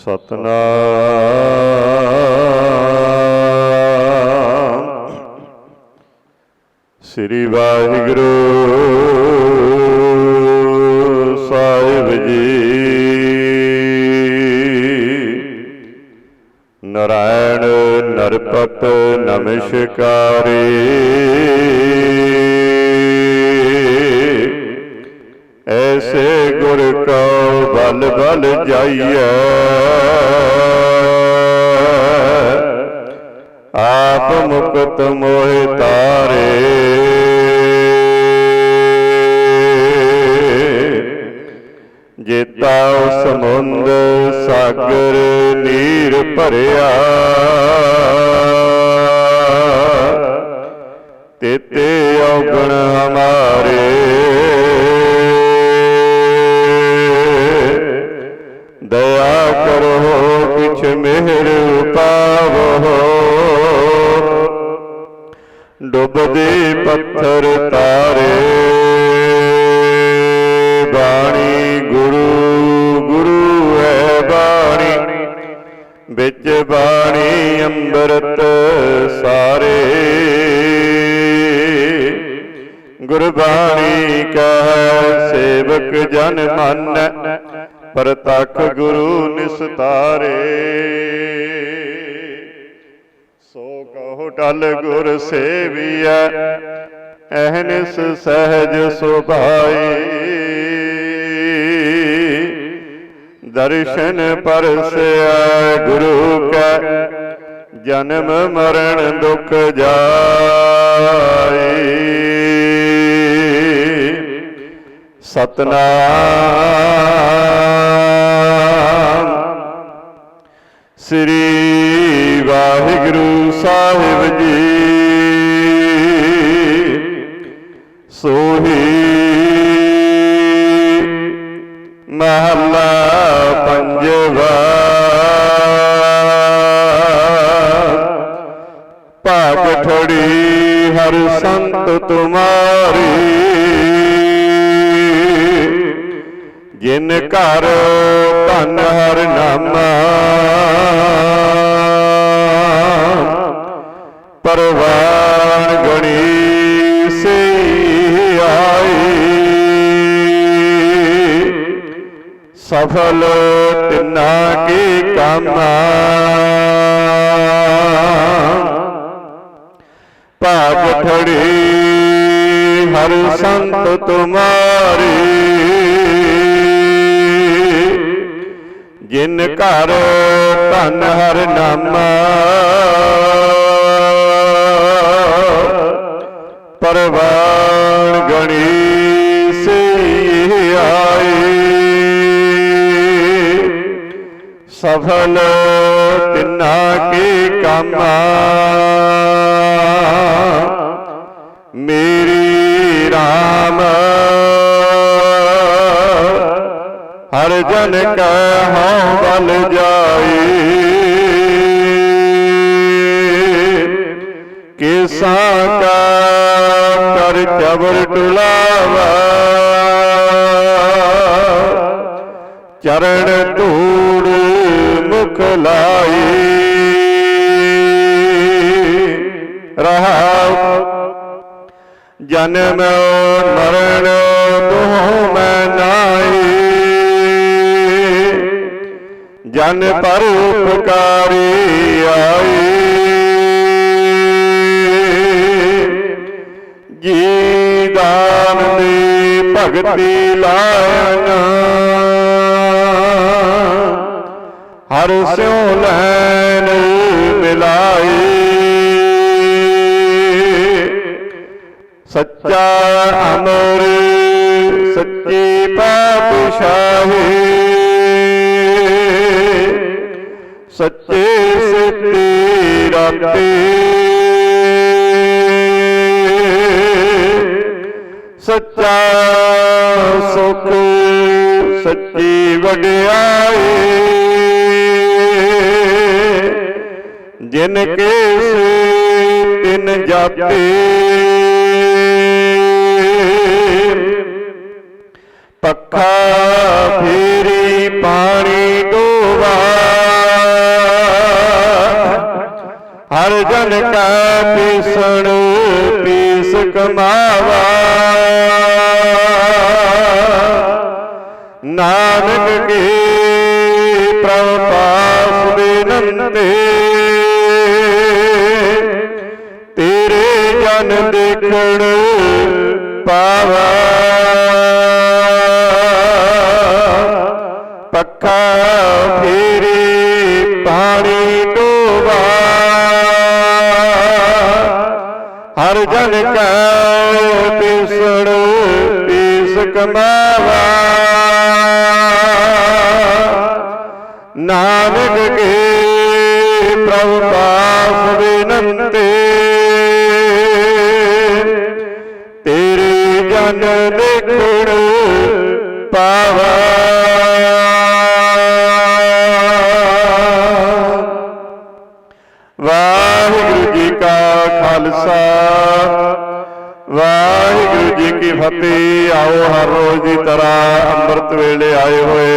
ਸਤਨਾਮ। ਸ੍ਰੀ ਵਾਹਿਗੁਰੂ। ਆਪ ਮੁਕਤ ਮੋਹਿ ਤਾਰੇ। ਜੇਤਾ ਸਮੁੰਦ ਸਾਗਰ ਨੀਰ ਭਰਿਆ। ਤੇਤੇ ਔਗਣ ਹਮਾਰੇ। ਦਇਆ ਕਰੋ ਕਿਛ ਮਿਹਰ ਪਾਵੋ ਡੁੱਬਦੇ ਪੱਥਰ ਤਾਰੇ। ਬਾਣੀ ਗੁਰੂ ਗੁਰੂ ਹੈ ਬਾਣੀ। ਵਿੱਚ ਬਾਣੀ ਅੰਮ੍ਰਿਤ ਸਾਰੇ। ਗੁਰਬਾਣੀ ਕਹੈ, ਸੇਵਕ ਜਨ ਮਨ, ਪ੍ਰਤਖ ਗੁਰੂ ਨਿਸਤਾਰੇ। ਕਹੋ ਟਲ ਗੁਰ ਸੇਵੀਐ। ਅਹਨਿਸ ਸਹਿਜ ਸੁਭਾਈ। ਦਰਸ਼ਨ ਪਰਸਿਆ ਗੁਰੂ ਕੈ। ਜਨਮ ਮਰਨ ਦੁਖ ਜਾਈ। ਸਤਨਾਮ। ਸ੍ਰੀ ਵਾਹਿਗੁਰੂ ਸਾਹਿਬ ਜੀ। ਸੋਹੀ ਮਹੱਲਾ ਪੰਜਵਾ। ਭਾਗ ਠੜੀ ਹਰ ਸੰਤ ਤੁਮਾਰੀ। ਜਿਨ ਘਰ ਧਨ ਹਰ ਨਾਮਾ। ਪਰਵਾਨ ਗਣੀ ਸੇ ਆਈ। ਸਫਲ ਤਿਨਾ ਕੀ ਕਾਮਾ। ਭਾਗ ਠੜੀ ਹਰ ਸੰਤ ਤੁਮਾਰੀ। ਜਿਨ ਘਰ ਧਨ ਹਰ ਨਾਮਾ। ਪਰਵਾਨ ਗਣੀ ਸੇ ਆਈ ਸਫਲ ਤਿਨਾ ਕੀ ਕਾਮਾ। ਮੇਰੀ RAM ਹਰ ਜਨ ਕੈ ਹਉ ਬਲ ਜਾਈ। ਕਿਸਾ ਕਾ ਕਰ ਚਬਰ ਟੁਲਾਵਾ। ਚਰਨ ਧੂੜ ਮੁਖ ਲਾਈ। ਰਹਾਉ। ਜਨਮ ਮਰਨ ਦੋਹ ਮੈਂ ਨਾਈ। ਜਨ ਪਰ ਉਪਕਾਰੀ ਆਈ। ਜੀ ਦਾਨ ਦੀ ਭਗਤੀ ਲਾਇਨ। ਹਰ ਸਿਉ ਲੈਨ ਮਿਲਾਈ। ਸੱਚਾ ਅਮਰ ਸੱਚੇ ਸਿੱਧੀ ਰਾਤੀ ਸੱਚਾ ਸੁਖ ਸੱਚੀ ਵਡਿਆਈ। ਜਿਨ ਕੇ ਸੇ ਤਿਨ ਜਾਪੇ ਪੱਖਾ ਫੇਰੀ ਪਾਣੀ ਹਰ ਜਨ ਕੈ ਪੀਸਣ ਪੀਸ ਕਮਾਵਾ। ਨਾਨਕ ਕੀ ਪ੍ਰਭ ਪਾਸ ਬੇਨੰਤੇ ਤੇਰੇ ਜਨ ਦੇਖਣ ਪਾਵਾ। ਕਮਾਵਾ ਨਾਨਕ ਕੇ ਪ੍ਰਭ ਪਾਸ ਬੇਨੰਤੇ। ਤੇਰੇ ਜਨ ਦੇਖਣ ਤਰ੍ਹਾਂ ਵੇਲੇ ਆਏ ਹੋਏ।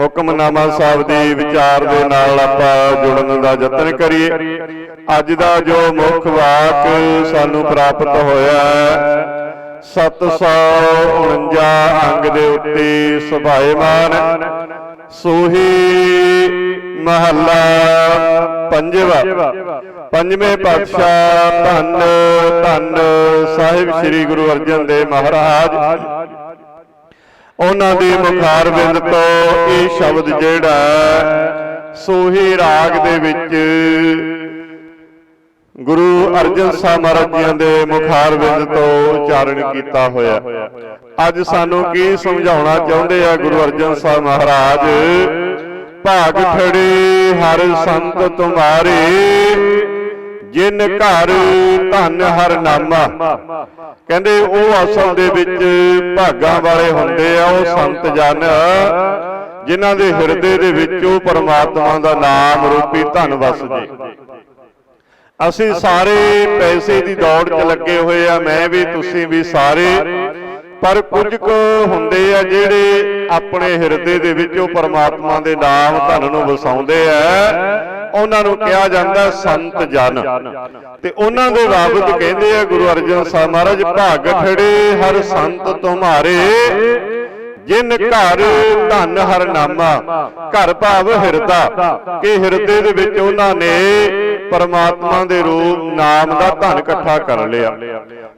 ਹੁਕਮਨਾਮਾ ਸਾਹਿਬ ਦੀ ਵਿਚਾਰ ਦੇ ਨਾਲ ਆਪਾਂ ਜੁੜਨ ਦਾ ਯਤਨ ਕਰੀਏ। ਅੱਜ ਦਾ ਜੋ ਮੁੱਖ ਵਾਕ ਸਾਨੂੰ ਪ੍ਰਾਪਤ ਹੋਇਆ ਹੈ 749 ਅੰਗ ਦੇ ਉੱਤੇ ਸੁਭਾਏਮਾਨ, ਸੋਹੀ ਮਹੱਲਾ ਪੰਜਵਾ। ਪੰਜਵੇਂ ਪਾਤਸ਼ਾਹ ਧੰਨ ਧੰਨ ਸਾਹਿਬ ਸ੍ਰੀ ਗੁਰੂ ਅਰਜਨ ਦੇਵ ਮਹਾਰਾਜ ਉਹਨਾਂ ਦੀ ਮੁਖਾਰ ਬਿੰਦ ਤੋਂ ਇਹ ਸ਼ਬਦ ਜਿਹੜਾ ਸੋਹੀ ਰਾਗ ਦੇ ਵਿੱਚ ਗੁਰੂ ਅਰਜਨ ਸਾਹਿਬ ਮਹਾਰਾਜ ਦੇ ਮੁਖਾਰ ਬਿੰਦ ਤੋਂ ਉਚਾਰਨ ਕੀਤਾ ਹੋਇਆ। ਅੱਜ ਸਾਨੂੰ ਕੀ ਸਮਝਾਉਣਾ ਚਾਹੁੰਦੇ ਆ ਗੁਰੂ ਅਰਜਨ ਸਾਹਿਬ ਮਹਾਰਾਜ? ਭਾਗ ਖੜੇ ਹਰ ਸੰਤ ਤੁਮਾਰੇ। ਜਿਨ ਘਰ ਧਨ ਹਰ ਨਾਮਾ। ਕਹਿੰਦੇ ਉਹ ਅਸਲ ਦੇ ਵਿੱਚ ਭਾਗਾਂ ਵਾਲੇ ਹੁੰਦੇ ਆ ਉਹ ਸੰਤ ਜਨ। ਜਿਨ੍ਹਾਂ ਦੇ ਹਿਰਦੇ ਦੇ ਵਿੱਚ ਉਹ ਪਰਮਾਤਮਾ ਦਾ ਨਾਮ ਰੂਪੀ ਧਨ ਵਸ ਜੇ ਅਸੀਂ ਸਾਰੇ ਪੈਸੇ ਦੀ ਦੌੜ 'ਚ ਲੱਗੇ ਹੋਏ ਆ ਮੈਂ ਵੀ ਤੁਸੀਂ ਵੀ ਸਾਰੇ। ਪਰ ਕੁਝ ਕੁ ਹੁੰਦੇ ਆ ਜਿਹੜੇ ਆਪਣੇ ਹਿਰਦੇ ਦੇ ਵਿੱਚ ਉਹ ਪਰਮਾਤਮਾ ਦੇ ਨਾਮ ਧਨ ਨੂੰ ਵਸਾਉਂਦੇ ਆ। ਉਹਨਾਂ ਨੂੰ ਕਿਹਾ ਜਾਂਦਾ ਸੰਤ ਜਨ। ਤੇ ਉਹਨਾਂ ਦੇ ਬਾਬਤ ਕਹਿੰਦੇ ਆ ਗੁਰੂ ਅਰਜਨ ਸਾਹਿਬ ਮਹਾਰਾਜ ਭਾਗ ਖੜੇ ਹਰ ਸੰਤ ਤੁਮਾਰੇ ਜਿਨ ਘਰ ਧਨ ਹਰਨਾਮਾ ਘਰ ਭਾਵ ਹਿਰਦਾ। ਕਿ ਹਿਰਦੇ ਦੇ ਵਿੱਚ ਉਹਨਾਂ ਨੇ ਪਰਮਾਤਮਾ ਦੇ ਰੂਪ, ਨਾਮ ਦਾ ਧਨ ਇਕੱਠਾ ਕਰ ਲਿਆ।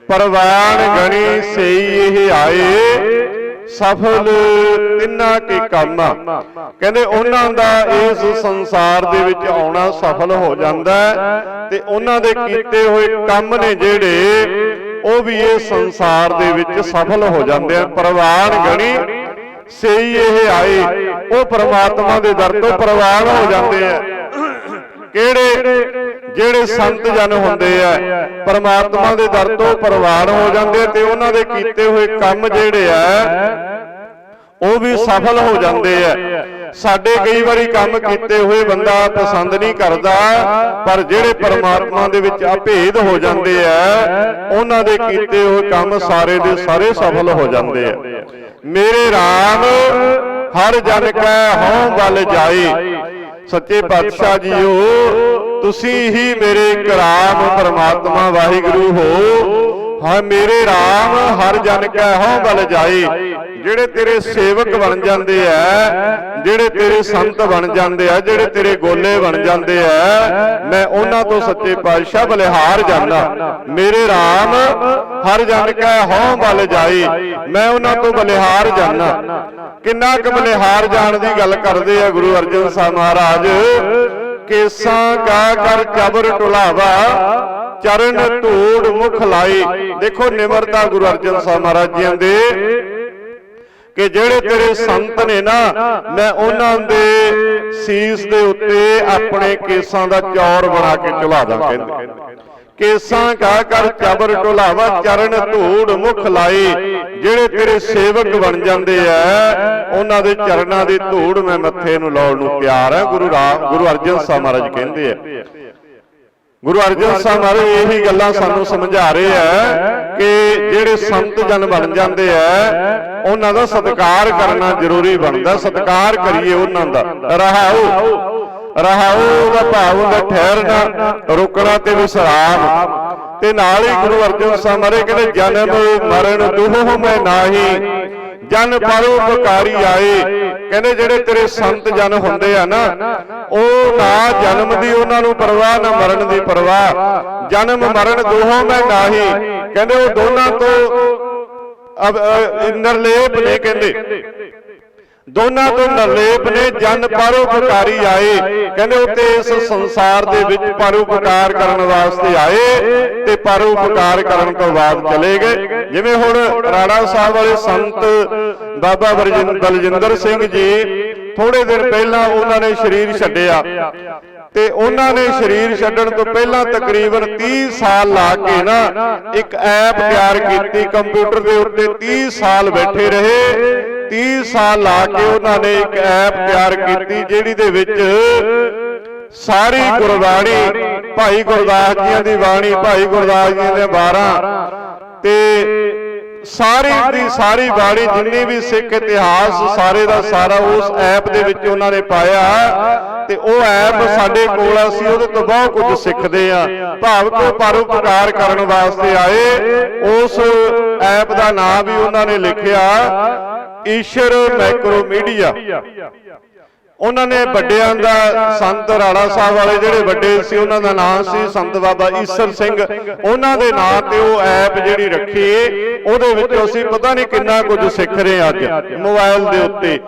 ਪਰਵਾਨ ਗਣੀ ਸਈ ਇਹ ਆਏ। ਸਫਲ ਤਿੰਨਾ ਕੇ ਕੰਮ। ਕਹਿੰਦੇ ਉਹਨਾਂ ਦਾ ਇਸ ਸੰਸਾਰ ਦੇ ਵਿੱਚ ਆਉਣਾ ਸਫਲ ਹੋ ਜਾਂਦਾ ਤੇ ਉਹਨਾਂ ਦੇ ਕੀਤੇ ਹੋਏ ਕੰਮ ਨੇ ਜਿਹੜੇ ਉਹ ਵੀ ਇਹ ਸੰਸਾਰ ਦੇ ਵਿੱਚ ਸਫਲ ਹੋ ਜਾਂਦੇ ਆ। ਪ੍ਰਵਾਨ ਗਣੀ ਸਈ ਇਹ ਆਏ ਉਹ ਪ੍ਰਮਾਤਮਾ ਦੇ ਦਰ ਤੋਂ ਪ੍ਰਵਾਨ ਹੋ ਜਾਂਦੇ ਆ। ਕਿਹੜੇ ਜਿਹੜੇ ਸੰਤ ਜਨ ਹੁੰਦੇ ਆ, ਪਰਮਾਤਮਾ ਦੇ ਦਰ ਤੋਂ ਪ੍ਰਵਾਨ ਹੋ ਜਾਂਦੇ ਤੇ ਉਹਨਾਂ ਦੇ ਕੀਤੇ ਹੋਏ ਕੰਮ ਜਿਹੜੇ ਆ, ਉਹ ਵੀ ਸਫਲ ਹੋ ਜਾਂਦੇ ਆ। ਸਾਡੇ ਕਈ ਵਾਰੀ ਕੰਮ ਕੀਤੇ ਹੋਏ ਬੰਦਾ ਪਸੰਦ ਨਹੀਂ ਕਰਦਾ, ਪਰ ਜਿਹੜੇ ਪਰਮਾਤਮਾ ਦੇ ਵਿੱਚ ਅਭੇਦ ਹੋ ਜਾਂਦੇ ਆ, ਉਹਨਾਂ ਦੇ ਕੀਤੇ ਹੋਏ ਕੰਮ ਸਾਰੇ ਦੇ ਸਾਰੇ ਸਫਲ ਹੋ ਜਾਂਦੇ ਆ। ਮੇਰੇ RAM ਹਰ ਜਨ ਕੈ ਹਉ ਬਲ ਜਾਈ ਸੱਚੇ ਪਾਤਸ਼ਾਹ ਜੀਓ ਤੁਸੀਂ ਹੀ ਮੇਰੇ ਕਰਾਮ ਪਰਮਾਤਮਾ ਵਾਹਿਗੁਰੂ ਹੋ। ਹਾਂ, ਮੇਰੇ RAM ਹਰ ਜਨ ਕੈ ਹਉ ਬਲ ਜਾਈ। ਜਿਹੜੇ ਤੇਰੇ ਸੇਵਕ ਬਣ ਜਾਂਦੇ ਆ ਜਿਹੜੇ ਤੇਰੇ ਸੰਤ ਬਣ ਜਾਂਦੇ ਆ ਜਿਹੜੇ ਤੇਰੇ ਗੋਲੇ ਬਣ ਜਾਂਦੇ ਆ ਮੈਂ ਉਹਨਾਂ ਤੋਂ ਸੱਚੇ ਪਾਤਸ਼ਾਹ ਬਲਿਹਾਰ ਜਾਂਦਾ। ਮੇਰੇ RAM ਹਰ ਜਨ ਕੈ ਹਉ ਬਲ ਜਾਈ, ਮੈਂ ਉਹਨਾਂ ਤੋਂ ਬਲਿਹਾਰ ਜਾਂਦਾ। ਕਿੰਨਾ ਕੁ ਬਲਿਹਾਰ ਜਾਣ ਦੀ ਗੱਲ ਕਰਦੇ ਆ ਗੁਰੂ ਅਰਜਨ ਸਾਹਿਬ ਮਹਾਰਾਜ? ਕੇਸਾਂ ਕਾ ਕਰ ਚਬਰ ਟੁਲਾਵਾ ਚਰਨ ਧੂੜ ਮੁਖ ਲਾਈ। ਦੇਖੋ ਨਿਮਰਤਾ ਗੁਰੂ ਅਰਜਨ ਸਾਹਿਬ ਮਹਾਰਾਜ ਜੀਆਂ ਦੇ ਕਿ ਜਿਹੜੇ ਤੇਰੇ ਸੰਤ ਨੇ ਨਾ, ਮੈਂ ਉਹਨਾਂ ਦੇ ਸੀਸ ਦੇ ਉੱਤੇ ਆਪਣੇ ਕੇਸਾਂ ਦਾ ਚੌਰ ਬਣਾ ਕੇ ਝੁਲਾ ਦਾਂ, ਕਹਿੰਦੇ। ਕੇਸਾਂ ਕਾ ਕਰ ਚਬਰ ਢੁਲਾਵਾ, ਚਰਨ ਧੂੜ ਮੁਖ ਲਾਈ ਜਿਹੜੇ ਤੇਰੇ ਸੇਵਕ ਬਣ ਜਾਂਦੇ ਆ ਉਹਨਾਂ ਦੇ ਚਰਨਾਂ ਦੀ ਧੂੜ ਮੈਂ ਮੱਥੇ ਨੂੰ ਲਾਉਣ ਨੂੰ ਤਿਆਰ ਹਾਂ ਗੁਰੂ ਰਾਮ ਗੁਰੂ ਅਰਜਨ ਸਾਹਿਬ ਮਹਾਰਾਜ ਕਹਿੰਦੇ ਆ ਗੁਰੂ ਅਰਜਨ ਸਾਹਿਬ ਮਹਾਰਾਜ ਇਹੀ ਗੱਲਾਂ ਸਾਨੂੰ ਸਮਝਾ ਰਹੇ ਆ ਕਿ ਜਿਹੜੇ ਸੰਤ ਜਨ ਬਣ ਜਾਂਦੇ ਆ ਉਹਨਾਂ ਦਾ ਸਤਿਕਾਰ ਕਰਨਾ ਜ਼ਰੂਰੀ ਬਣਦਾ। ਸਤਿਕਾਰ ਕਰੀਏ ਉਹਨਾਂ ਦਾ। ਰਹਾਉ ਰਹਾਉ ਦਾ ਠਹਿਰਨਾ, ਰੁਕਣਾ ਤੇ ਵਿਸਰਾਮ। ਤੇ ਨਾਲ ਹੀ ਗੁਰੂ ਅਰਜਨ ਸਾਹਿਬ ਮਹਾਰਾਜ ਕਹਿੰਦੇ, ਜਨਮ ਮਰਨ ਦੁਹ ਮੈਂ ਨਾਹੀ। ਜਨ ਪਰਉਪਕਾਰੀ ਆਏ। ਕਹਿੰਦੇ, ਜਿਹੜੇ ਤੇਰੇ ਸੰਤ ਜਨ ਹੁੰਦੇ ਆ ਨਾ, ਉਹ ਨਾ ਜਨਮ ਦੀ ਉਹਨਾਂ ਨੂੰ ਪਰਵਾਹ, ਨਾ ਮਰਨ ਦੀ ਪਰਵਾਹ। ਜਨਮ, ਮਰਨ, ਦੋਹਾਂ ਮੈਂ ਨਾਹੀ। ਕਹਿੰਦੇ, ਉਹ ਦੋਨਾਂ ਤੋਂ ਅਬ ਨਿਰਲੇਪ ਨੇ ਕਹਿੰਦੇ। ਦੋਨਾਂ ਤੋਂ ਨਿਰਲੇਪ ਨੇ ਜਨ ਪਰਉਪਕਾਰੀ ਆਏ। ਕਹਿੰਦੇ ਉਹ ਤੇ ਇਸ ਸੰਸਾਰ ਦੇ ਵਿੱਚ ਪਰਉਪਕਾਰ ਕਰਨ ਵਾਸਤੇ ਆਏ ਤੇ ਪਰਉਪਕਾਰ ਕਰਨ ਤੋਂ ਬਾਅਦ ਚਲੇ ਗਏ। ਜਿਵੇਂ ਹੁਣ ਰਾਣਾ ਸਾਹਿਬ ਵਾਲੇ ਸੰਤ ਬਾਬਾ ਬਲਜਿੰਦਰ ਸਿੰਘ ਜੀ ਥੋੜੇ ਦਿਨ ਪਹਿਲਾਂ ਉਹਨਾਂ ਨੇ ਸਰੀਰ ਛੱਡਿਆ। ਤੇ ਉਹਨਾਂ ਨੇ ਸਰੀਰ ਛੱਡਣ ਤੋਂ ਪਹਿਲਾਂ ਤਕਰੀਬਨ 30 ਸਾਲ ਲਾ ਕੇ ਨਾ ਇੱਕ ਐਪ ਤਿਆਰ ਕੀਤੀ ਕੰਪਿਊਟਰ ਦੇ ਉੱਤੇ 30 ਸਾਲ ਬੈਠੇ ਰਹੇ। 30 ਸਾਲ ਲਾ ਕੇ ਉਹਨਾਂ ਨੇ ਇੱਕ ਐਪ ਤਿਆਰ ਕੀਤੀ ਜਿਹੜੀ ਦੇ ਵਿੱਚ ਸਾਰੀ ਗੁਰਬਾਣੀ ਭਾਈ ਗੁਰਦਾਸ ਜੀਆਂ ਦੀ ਬਾਣੀ ਭਾਈ ਗੁਰਦਾਸ ਜੀ ਦੇ 12 ਤੇ ਸਾਰੀ ਦੀ ਸਾਰੀ ਬਾਣੀ ਜਿੰਨੀ ਵੀ ਸਿੱਖ ਇਤਿਹਾਸ ਸਾਰੇ ਦਾ ਸਾਰਾ ਉਸ ਐਪ ਦੇ ਵਿੱਚ ਉਹਨਾਂ ਨੇ ਪਾਇਆ ਤੇ ਉਹ ਐਪ ਸਾਡੇ ਕੋਲ ਅਸੀਂ ਉਹਦੇ ਤੋਂ ਬਹੁਤ ਕੁਝ ਸਿੱਖਦੇ ਆ। ਭਾਵ ਕਿ ਪਰਉਪਕਾਰ ਕਰਨ ਵਾਸਤੇ ਆਏ। ਉਸ ਐਪ ਦਾ ਨਾਮ ਵੀ ਉਹਨਾਂ ਨੇ ਲਿਖਿਆ ਈਸ਼ਰ ਮੈਕਰੋ ਮੀਡੀਆ ਉਹਨਾਂ ਨੇ ਵੱਡਿਆਂ ਦਾ ਸੰਤ ਰਾਣਾ ਸਾਹਿਬ ਵਾਲੇ ਜਿਹੜੇ ਵੱਡੇ ਸੀ ਉਹਨਾਂ ਦਾ ਨਾਮ ਸੀ ਸੰਤ ਬਾਬਾ ਈਸਰ ਸਿੰਘ। ਉਹਨਾਂ ਦੇ ਨਾਂ ਤੇ ਉਹ ਐਪ ਜਿਹੜੀ ਰੱਖੀ ਉਹਦੇ ਵਿੱਚੋਂ ਅਸੀਂ ਪਤਾ ਨਹੀਂ ਕਿੰਨਾ ਕੁਝ ਸਿੱਖ ਰਹੇ ਅੱਜ ਮੋਬਾਈਲ ਦੇ ਉੱਤੇ।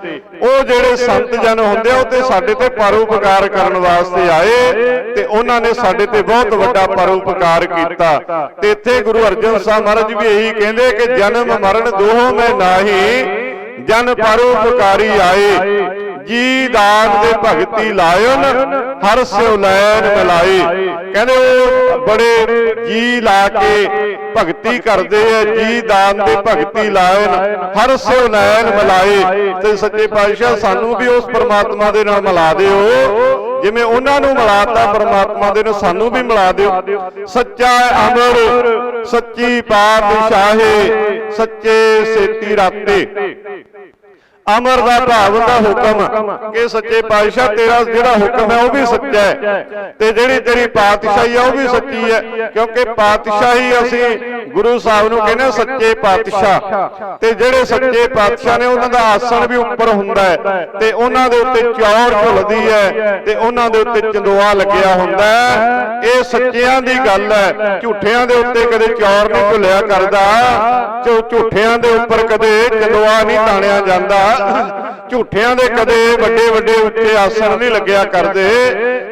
ਉਹ ਜਿਹੜੇ ਸੰਤ ਜਨ ਹੁੰਦੇ ਆ ਉਹ ਤੇ ਸਾਡੇ ਤੇ ਪਰਉਪਕਾਰ ਕਰਨ ਵਾਸਤੇ ਆਏ ਤੇ ਉਹਨਾਂ ਨੇ ਸਾਡੇ ਤੇ ਬਹੁਤ ਵੱਡਾ ਪਰਉਪਕਾਰ ਕੀਤਾ। ਤੇ ਇੱਥੇ ਗੁਰੂ ਅਰਜਨ ਸਾਹਿਬ ਮਹਾਰਾਜ ਵੀ ਇਹੀ ਕਹਿੰਦੇ ਕਿ ਜਨਮ ਮਰਨ ਦੋਹਾਂ ਮੈਂ ਨਾਹੀ ਜਨ ਪਰਉਪਕਾਰੀ ਆਏ ਜੀ ਦਾਨ ਦੇ ਭਗਤੀ ਲਾਇਨ, ਹਰ ਸਿਉ ਲੈਨ ਮਿਲਾਈ। ਕਹਿੰਦੇ ਉਹ ਬੜੇ ਜੀ ਲਾ ਕੇ ਭਗਤੀ ਕਰਦੇ ਆ, ਜੀ ਦਾਨ ਦੇ ਭਗਤੀ ਲਾਇਨ, ਹਰ ਸਿਉ ਲੈਨ ਮਿਲਾਈ। ਤੇ ਸੱਚੇ ਪਾਤਸ਼ਾਹ, ਸਾਨੂੰ ਵੀ ਉਸ ਪਰਮਾਤਮਾ ਦੇ ਨਾਲ ਮਿਲਾ ਦਿਓ। ਜਿਵੇਂ ਉਹਨਾਂ ਨੂੰ ਮਿਲਾਤਾ, ਪਰਮਾਤਮਾ ਦੇ ਨੂੰ ਸਾਨੂੰ ਵੀ ਮਿਲਾ ਦਿਓ। ਸੱਚਾ ਅਮਰ, ਸੱਚੀ ਪਾਤਸ਼ਾਹੇ, ਸੱਚੇ ਸੇਤੀ ਰਾਤੇ। ਅਮਰ ਦਾ ਭਾਵ ਦਾ ਹੁਕਮ ਕਿ ਸੱਚੇ ਪਾਤਸ਼ਾਹ ਤੇਰਾ ਜਿਹੜਾ ਹੁਕਮ ਹੈ ਉਹ ਵੀ ਸੱਚਾ ਹੈ ਤੇ ਜਿਹੜੀ ਤੇਰੀ ਪਾਤਸ਼ਾਹੀ ਹੈ ਉਹ ਵੀ ਸੱਚੀ ਹੈ ਕਿਉਂਕਿ ਪਾਤਸ਼ਾਹੀ ਅਸੀਂ ਗੁਰੂ ਸਾਹਿਬ ਨੂੰ ਕਹਿੰਦੇ ਸੱਚੇ ਪਾਤਸ਼ਾਹ। ਤੇ ਜਿਹੜੇ ਸੱਚੇ ਪਾਤਸ਼ਾਹ ਨੇ ਉਹਨਾਂ ਦਾ ਆਸਣ ਵੀ ਉੱਪਰ ਹੁੰਦਾ ਹੈ ਤੇ ਉਹਨਾਂ ਦੇ ਉੱਤੇ ਚੌਰ ਝੁਲਦੀ ਹੈ ਤੇ ਉਹਨਾਂ ਦੇ ਉੱਤੇ ਚੰਦੋਆ ਲੱਗਿਆ ਹੁੰਦਾ ਹੈ। ਇਹ ਸੱਚਿਆਂ ਦੀ ਗੱਲ ਹੈ। ਝੂਠਿਆਂ ਦੇ ਉੱਤੇ ਕਦੇ ਚੌਰ ਨਹੀਂ ਝੁਲਿਆ ਕਰਦਾ। ਝੂਠਿਆਂ ਦੇ ਉੱਪਰ ਕਦੇ ਚੰਦੋਆ ਨਹੀਂ ਤਾਣਿਆ ਜਾਂਦਾ। ਝੂਠਿਆਂ ਦੇ ਕਦੇ ਵੱਡੇ ਵੱਡੇ ਉੱਚੇ ਆਸਣ ਨਹੀਂ ਲੱਗਿਆ ਕਰਦੇ।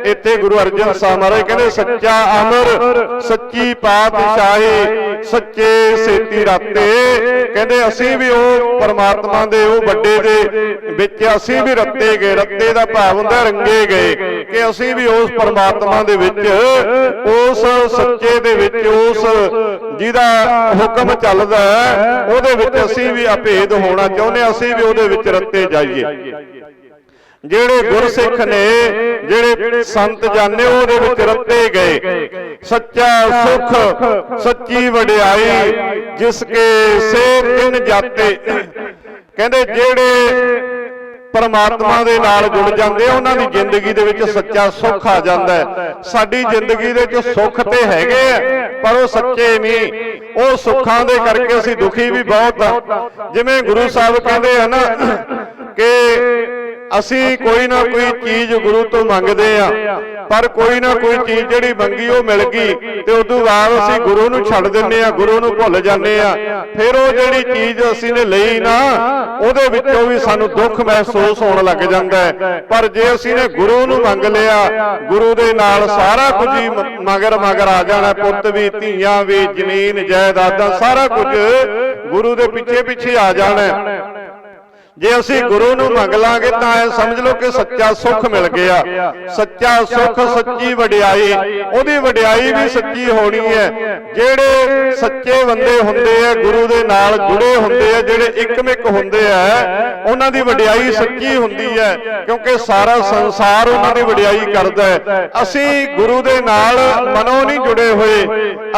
ਇੱਥੇ ਗੁਰੂ ਅਰਜਨ ਸਾਹਿਬ ਮਹਾਰਾਜ ਕਹਿੰਦੇ ਸੱਚਾ ਅਮਰ ਸੱਚੀ ਪਾਤਸ਼ਾਹੀ ਸੱਚੇ ਸੇਤੀ ਰਾਤੇ। ਕਹਿੰਦੇ ਅਸੀਂ ਵੀ ਉਹ ਪਰਮਾਤਮਾ ਦੇ ਉਹ ਵੱਡੇ ਦੇ ਵਿੱਚ ਅਸੀਂ ਵੀ ਰੱਤੇ ਗਏ ਰੱਤੇ ਦਾ ਭਾਵ ਹੁੰਦਾ ਰੰਗੇ ਗਏ ਕਿ ਅਸੀਂ ਵੀ ਉਸ ਪਰਮਾਤਮਾ ਦੇ ਵਿੱਚ ਉਸ ਸੱਚੇ ਦੇ ਵਿੱਚ ਉਸ ਜਿਹਦਾ ਹੁਕਮ ਚੱਲਦਾ ਉਹਦੇ ਵਿੱਚ ਅਸੀਂ ਵੀ ਅਭੇਦ ਹੋਣਾ ਚਾਹੁੰਦੇ ਅਸੀਂ ਵੀ ਉਹਦੇ ਵਿੱਚ ਰੱਤੇ ਜਾਈਏ। ਜਿਹੜੇ ਗੁਰਸਿੱਖ ਨੇ ਜਿਹੜੇ ਸੰਤ ਜਾਣੇ ਉਹਦੇ ਵਿੱਚ ਰੱਤੇ ਗਏ। ਸੱਚਾ ਸੁਖ ਸੱਚੀ ਵਡਿਆਈ ਜਿਸ ਕੇ ਸੇ ਤਿਨ ਜਾਤੇ। ਕਹਿੰਦੇ ਜਿਹੜੇ ਪਰਮਾਤਮਾ ਦੇ ਨਾਲ ਜੁੜ ਜਾਂਦੇ ਆ ਉਹਨਾਂ ਦੀ ਜ਼ਿੰਦਗੀ ਦੇ ਵਿੱਚ ਸੱਚਾ ਸੁੱਖ ਆ ਜਾਂਦਾ ਹੈ। ਸਾਡੀ ਜ਼ਿੰਦਗੀ ਦੇ ਵਿੱਚ ਸੁੱਖ ਤੇ ਹੈਗੇ ਆ ਪਰ ਉਹ ਸੱਚੇ ਨਹੀਂ। ਉਹ ਸੁੱਖਾਂ ਦੇ ਕਰਕੇ ਅਸੀਂ ਦੁਖੀ ਵੀ ਬਹੁਤ ਆ। ਜਿਵੇਂ ਗੁਰੂ ਸਾਹਿਬ ਕਹਿੰਦੇ ਆ ਨਾ ਕਿ ਅਸੀਂ ਕੋਈ ਨਾ ਕੋਈ ਚੀਜ਼ ਗੁਰੂ ਤੋਂ ਮੰਗਦੇ ਆ। ਪਰ ਕੋਈ ਨਾ ਕੋਈ ਚੀਜ਼ ਜਿਹੜੀ ਮੰਗੀ ਉਹ ਮਿਲ ਗਈ ਤੇ ਉਦੋਂ ਬਾਅਦ ਅਸੀਂ ਗੁਰੂ ਨੂੰ ਛੱਡ ਦਿੰਨੇ ਆ ਗੁਰੂ ਨੂੰ ਭੁੱਲ ਜਾਂਦੇ ਆ। ਫਿਰ ਉਹ ਜਿਹੜੀ ਚੀਜ਼ ਅਸੀਂ ਨੇ ਲਈ ਨਾ ਉਹਦੇ ਵਿੱਚੋਂ ਵੀ ਸਾਨੂੰ ਦੁੱਖ ਮਹਿਸੂਸ ਹੋਣ ਲੱਗ ਜਾਂਦਾ ਹੈ। ਪਰ ਜੇ ਅਸੀਂ ਨੇ ਗੁਰੂ ਨੂੰ ਮੰਗ ਲਿਆ ਗੁਰੂ ਦੇ ਨਾਲ ਸਾਰਾ ਕੁਝ ਹੀ ਮਗਰ ਮਗਰ ਆ ਜਾਣਾ ਪੁੱਤ ਵੀ ਧੀਆਂ ਵੀ ਜ਼ਮੀਨ ਜਾਇਦਾਦਾਂ ਸਾਰਾ ਕੁਝ ਗੁਰੂ ਦੇ ਪਿੱਛੇ ਪਿੱਛੇ ਆ ਜਾਣਾ। ਜੇ ਅਸੀਂ ਗੁਰੂ ਨੂੰ ਮੰਗ ਲਾਂਗੇ ਤਾਂ ਇਹ ਸਮਝ ਲਓ ਕਿ ਸੱਚਾ ਸੁੱਖ ਮਿਲ ਗਿਆ। ਸੱਚਾ ਸੁੱਖ ਸੱਚੀ ਵਡਿਆਈ। ਉਹਦੀ ਵਡਿਆਈ ਵੀ ਸੱਚੀ ਹੋਣੀ ਹੈ। ਜਿਹੜੇ ਸੱਚੇ ਬੰਦੇ ਹੁੰਦੇ ਆ ਗੁਰੂ ਦੇ ਨਾਲ ਜੁੜੇ ਹੁੰਦੇ ਆ ਜਿਹੜੇ ਇੱਕਮਿਕ ਹੁੰਦੇ ਆ ਉਹਨਾਂ ਦੀ ਵਡਿਆਈ ਸੱਚੀ ਹੁੰਦੀ ਹੈ ਕਿਉਂਕਿ ਸਾਰਾ ਸੰਸਾਰ ਉਹਨਾਂ ਦੀ ਵਡਿਆਈ ਕਰਦਾ ਹੈ। ਅਸੀਂ ਗੁਰੂ ਦੇ ਨਾਲ ਮਨੋਂ ਨਹੀਂ ਜੁੜੇ ਹੋਏ।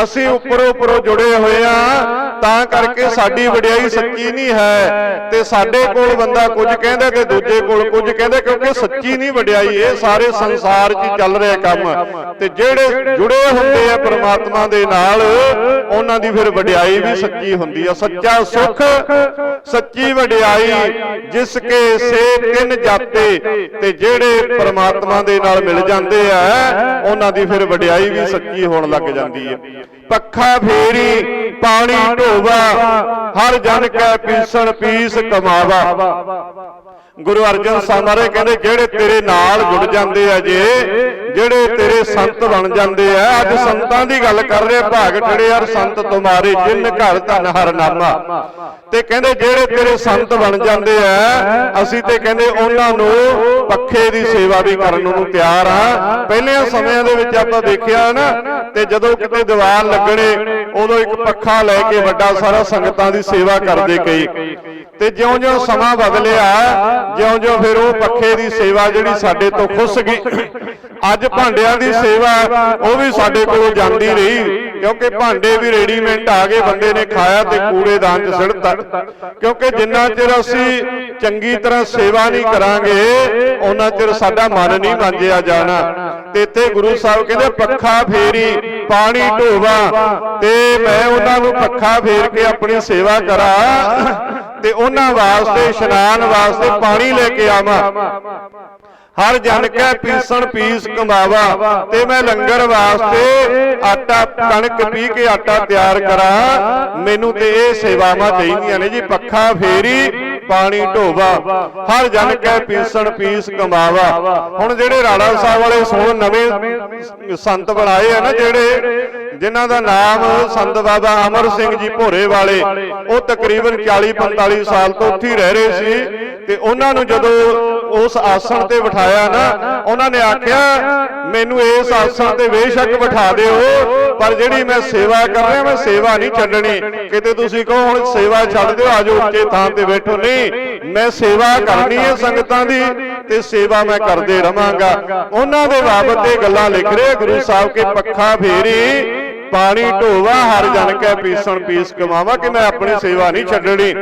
ਅਸੀਂ ਉੱਪਰੋਂ ਉੱਪਰੋਂ ਜੁੜੇ ਹੋਏ ਆ ਤਾਂ ਕਰਕੇ ਸਾਡੀ ਵਡਿਆਈ ਸੱਚੀ ਨਹੀਂ ਹੈ। ਤੇ ਸਾਡੇ ਕੋਲ ਕੋਲ ਬੰਦਾ ਕੁਝ ਕਹਿੰਦਾ ਤੇ ਦੂਜੇ ਕੋਲ ਕੁਝ ਕਹਿੰਦਾ, ਕਿਉਂਕਿ ਸੱਚੀ ਨਹੀਂ ਵਡਿਆਈ, ਇਹ ਸਾਰੇ ਸੰਸਾਰ 'ਚ ਚੱਲ ਰਿਹਾ ਕੰਮ। ਤੇ ਜਿਹੜੇ ਜੁੜੇ ਹੁੰਦੇ ਆ ਪ੍ਰਮਾਤਮਾ ਦੇ ਨਾਲ, ਉਹਨਾਂ ਦੀ ਫਿਰ ਵਡਿਆਈ ਵੀ ਸੱਚੀ ਹੁੰਦੀ ਆ। ਸੱਚਾ ਸੁਖ, ਸੱਚੀ ਵਡਿਆਈ, ਜਿਸ ਕੇ ਸੇ ਤਿੰਨ ਜਾਤੇ, ਤੇ ਜਿਹੜੇ ਪਰਮਾਤਮਾ ਦੇ ਨਾਲ ਮਿਲ ਜਾਂਦੇ ਆ, ਉਹਨਾਂ ਦੀ ਫਿਰ ਵਡਿਆਈ ਵੀ ਸੱਚੀ ਹੋਣ ਲੱਗ ਜਾਂਦੀ ਹੈ ਪੱਖਾ ਫੇਰੀ ਪਾਣੀ ਢੋਵਾ ਹਰ ਜਨ ਕੈ ਪੀਸਣ ਪੀਸ ਕਮਾਵਾ। ਗੁਰੂ ਅਰਜਨ ਸਾਹਿਬ ਕਹਿੰਦੇ ਜਿਹੜੇ ਤੇਰੇ ਨਾਲ ਜੁੜ ਜਾਂਦੇ ਆ ਜੇ ਜਿਹੜੇ ਤੇਰੇ ਸੰਤ ਬਣ ਜਾਂਦੇ ਆ ਅੱਜ ਸੰਤਾਂ ਦੀ ਗੱਲ ਕਰ ਰਹੇ ਭਾਗ ਠੜੇ ਯਾਰ ਸੰਤ ਤੁਮਾਰੇ ਜਿਨ ਘਰ ਧਨ ਹਰ ਨਾਮਾ ਤੇ ਕਹਿੰਦੇ ਜਿਹੜੇ ਤੇਰੇ ਸੰਤ ਬਣ ਜਾਂਦੇ ਆ ਅਸੀਂ ਤੇ ਕਹਿੰਦੇ ਉਹਨਾਂ ਨੂੰ ਪੱਖੇ ਦੀ ਸੇਵਾ ਵੀ ਕਰਨ ਨੂੰ ਤਿਆਰ ਆ। ਪਹਿਲਿਆਂ ਸਮਿਆਂ ਦੇ ਵਿੱਚ ਆਪਾਂ ਦੇਖਿਆ ਨਾ ਤੇ ਜਦੋਂ ਕਿਤੇ ਦੀਵਾਰ ਲੱਗਣੇ ਉਦੋਂ ਇੱਕ ਪੱਖਾ ਲੈ ਕੇ ਵੱਡਾ ਸਾਰਾ ਸੰਗਤਾਂ ਦੀ ਸੇਵਾ ਕਰਦੇ ਕਈ। ਤੇ ਜਿਉਂ-ਜਿਉਂ ਸਮਾਂ ਬਦਲਿਆ ਜਿਉਂ-ਜਿਉਂ ਫਿਰ ਉਹ ਪੱਖੇ ਦੀ ਸੇਵਾ ਜਿਹੜੀ ਸਾਡੇ ਤੋਂ ਖੁੱਸ ਗਈ। ਅੱਜ ਭਾਂਡਿਆਂ ਦੀ ਸੇਵਾ ਉਹ ਵੀ ਸਾਡੇ ਕੋਲੋਂ ਜਾਂਦੀ ਰਹੀ। ਕਿਉਂਕਿ ਭਾਂਡੇ ਵੀ ਰੈਡੀਮੇਡ ਆ ਗਏ ਬੰਦੇ ਨੇ ਖਾਇਆ ਤੇ ਕੂੜੇਦਾਨ 'ਚ ਸਿੱਟਤਾ ਕਿਉਂਕਿ ਜਿੰਨਾ ਚਿਰ ਅਸੀਂ ਚੰਗੀ ਤਰ੍ਹਾਂ ਸੇਵਾ ਨਹੀਂ ਕਰਾਂਗੇ ਉਹਨਾਂ ਚਿਰ ਸਾਡਾ ਮਨ ਨਹੀਂ ਮੰਜਿਆ ਜਾਣਾ। ਤੇ ਇੱਥੇ ਗੁਰੂ ਸਾਹਿਬ ਕਹਿੰਦੇ ਪੱਖਾ ਫੇਰੀ ਪਾਣੀ ਢੋਵਾ। ਤੇ ਮੈਂ ਉਹਨਾਂ ਨੂੰ ਪੱਖਾ ਫੇਰ ਕੇ ਆਪਣੀ ਸੇਵਾ ਕਰਾਂ। ਤੇ ਉਹਨਾਂ ਵਾਸਤੇ, ਇਸ਼ਨਾਨ ਵਾਸਤੇ ਪਾਣੀ ਲੈ ਕੇ ਆਵਾਂ। ਹਰ ਜਨ ਕੈ ਪੀਸਣ, ਪੀਸ ਕਮਾਵਾ ਤੇ ਮੈਂ ਲੰਗਰ ਵਾਸਤੇ ਆਟਾ, ਕਣਕ ਪੀ ਕੇ ਆਟਾ ਤਿਆਰ ਕਰਾਂ। ਮੈਨੂੰ ਤੇ ਇਹ ਸੇਵਾਵਾਂ ਚਾਹੀਦੀਆਂ ਨੇ ਜੀ, ਪੱਖਾ ਫੇਰੀ ਪਾਣੀ ਢੋਵਾ ਹਰ ਜਨ ਕੈ ਪੀਸਣ ਪੀਸ ਕਮਾਵਾ। ਹੁਣ ਜਿਹੜੇ ਰਾੜਾ ਸਾਹਿਬ ਵਾਲੇ ਸੋਹਣ ਨਵੇਂ ਸੰਤ ਬਣਾਏ ਆ ਨਾ ਜਿਹੜੇ ਜਿਨ੍ਹਾਂ ਦਾ ਨਾਮ ਸੰਤ ਬਾਬਾ ਅਮਰ ਸਿੰਘ ਜੀ ਭੋਰੇ ਵਾਲੇ ਉਹ ਤਕਰੀਬਨ 40 45 ਸਾਲ ਤੋਂ ਉੱਥੇ ਰਹਿ ਰਹੇ ਸੀ ਤੇ ਉਹਨਾਂ ਨੂੰ ਜਦੋਂ ਉਸ ਆਸਣ ਤੇ ਬਿਠਾਇਆ ਨਾ, ਉਹਨਾਂ ਨੇ ਆਖਿਆ, ਮੈਨੂੰ ਇਸ ਆਸਣ ਤੇ ਬੇਸ਼ੱਕ ਬਿਠਾ ਦਿਓ, ਪਰ ਜਿਹੜੀ ਮੈਂ ਸੇਵਾ ਕਰ ਰਿਹਾ, ਮੈਂ ਸੇਵਾ ਨਹੀਂ ਛੱਡਣੀ। ਕਿਤੇ ਤੁਸੀਂ ਕਹੋ, ਹੁਣ ਸੇਵਾ ਛੱਡ ਦਿਓ ਆਜੋ ਉੱਚੇ ਥਾਂ ਤੇ ਬੈਠੋ। ਨਹੀਂ, ਮੈਂ ਸੇਵਾ ਕਰਨੀ ਹੈ ਸੰਗਤਾਂ ਦੀ, ਤੇ ਸੇਵਾ ਮੈਂ ਕਰਦੇ ਰਵਾਂਗਾ। ਉਹਨਾਂ ਦੇ ਬਾਬਤ ਇਹ ਗੱਲਾਂ ਲਿਖ ਰਹੇ ਗੁਰੂ ਸਾਹਿਬ ਕੇ ਪੱਖਾ ਫੇਰੀ, ਪਾਣੀ ਢੋਵਾ, ਹਰ ਜਨ ਕੈ ਪੀਸਣ, ਪੀਸ ਕਮਾਵਾ, ਕਿ ਮੈਂ ਆਪਣੀ ਸੇਵਾ ਨਹੀਂ ਛੱਡਣੀ।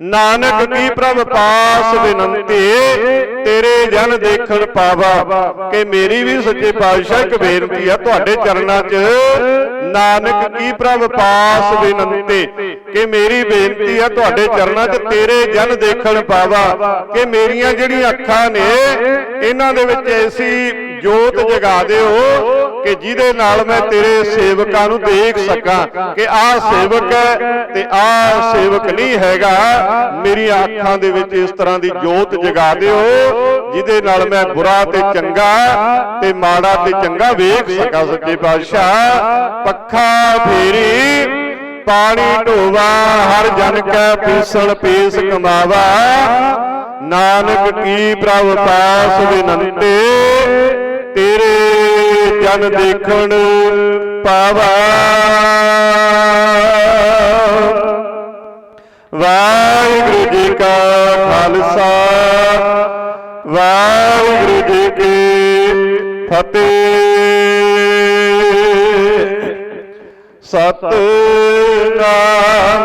ਨਾਨਕ ਕੀ ਪ੍ਰਭ ਪਾਸ ਬਿਨੰਤੀ ਤੇਰੇ ਜਨ ਦੇਖਣ ਪਾਵਾ ਕਿ ਮੇਰੀ ਵੀ ਸੱਚੇ ਪਾਤਸ਼ਾਹ ਇੱਕ ਬੇਨਤੀ ਆ ਤੁਹਾਡੇ ਚਰਨਾਂ 'ਚ। ਨਾਨਕ ਕੀ ਪ੍ਰਭ ਪਾਸ ਬਿਨੰਤੀ ਕਿ ਮੇਰੀ ਬੇਨਤੀ ਆ ਤੁਹਾਡੇ ਚਰਨਾਂ 'ਚ ਤੇਰੇ ਜਨ ਦੇਖਣ ਪਾਵਾ ਕਿ ਮੇਰੀਆਂ ਜਿਹੜੀਆਂ ਅੱਖਾਂ ਨੇ ਇਹਨਾਂ ਦੇ ਵਿੱਚ ਐਸੀ ਜੋਤ ਜਗਾ ਦਿਓ ਕਿ ਜਿਹਦੇ ਨਾਲ ਮੈਂ ਤੇਰੇ ਸੇਵਕਾਂ ਨੂੰ ਦੇਖ ਸਕਾਂ ਕਿ ਆਹ ਸੇਵਕ ਹੈ ਤੇ ਆਹ ਸੇਵਕ ਨਹੀਂ ਹੈਗਾ। ਮੇਰੀਆਂ ਅੱਖਾਂ ਦੇ ਵਿੱਚ ਇਸ ਤਰ੍ਹਾਂ ਦੀ ਜੋਤ ਜਗਾ ਦਿਓ, ਜਿਹਦੇ ਨਾਲ ਮੈਂ ਬੁਰਾ ਤੇ ਚੰਗਾ ਤੇ ਮਾੜਾ ਤੇ ਚੰਗਾ ਵੇਖ ਸਕਾਂ, ਸੱਚੇ ਪਾਤਸ਼ਾਹ। ਪੱਖਾ ਫੇਰੀ, ਪਾਣੀ ਢੋਵਾ, ਹਰ ਜਨ ਕੈ ਪੀਸਣ, ਪੀਸ ਕਮਾਵਾ। ਨਾਨਕ ਕੀ ਪ੍ਰਭ ਪਾਸ ਬਿਨੰਤੇ ਤੇਰੇ ਜਨ ਦੇਖਣ ਪਾਵਾ। ਵਾਹਿਗੁਰੂ ਜੀ ਕਾ ਖਾਲਸਾ ਵਾਹਿਗੁਰੂ ਜੀ ਕੀ ਫਤਿਹ। ਸਤਿ ਨਾਮ